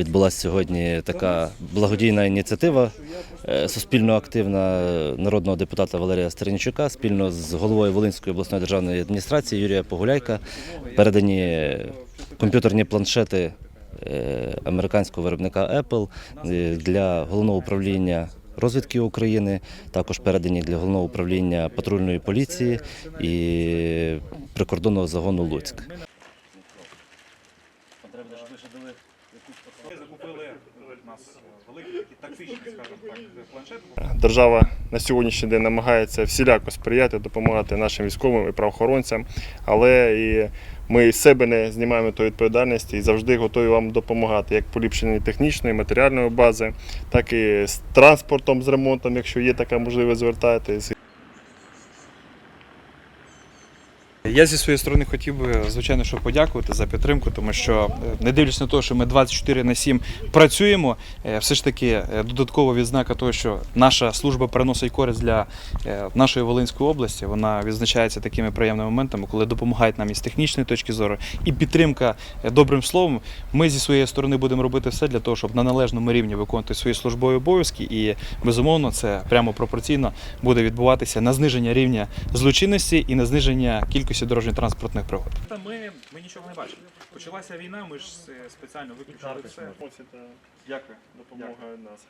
відбулася сьогодні така благодійна ініціатива е, суспільно активна е, народного депутата Валерія Стернічука спільно з головою Волинської обласної державної адміністрації Юрія Погуляйка передані комп'ютерні планшети е, американського виробника Apple для головного управління. Розвідки України також передані для головного управління патрульної поліції і прикордонного загону Луцьк. Ми закупили у нас великий такий тактичний, скажімо так, планшет. Держава на сьогоднішній день намагається всіляко сприяти, допомагати нашим військовим і правоохоронцям, але і ми з себе не знімаємо тої відповідальності і завжди готові вам допомагати, як поліпшенні технічної, матеріальної бази, так і з транспортом, з ремонтом, якщо є така можливість, звертайтесь. Я зі своєї сторони хотів би, звичайно, що подякувати за підтримку, тому що, е, не дивлячись на те, що ми 24 на 7 працюємо, е, все ж таки е, додаткова відзнака того, що наша служба приносить користь для нашої Волинської області. Вона відзначається такими приємними моментами, коли допомагають нам із технічної точки зору і підтримка добрим словом. Ми зі своєї сторони будемо робити все для того, щоб на належному рівні виконувати свої службові обов'язки, і безумовно це прямо пропорційно буде відбуватися на зниження рівня злочинності і на зниження кількості дорожньо-транспортних пригод. Ми, ми нічого не бачили. Почалася війна, ми ж спеціально виключили все. Дякую. Допомога нас.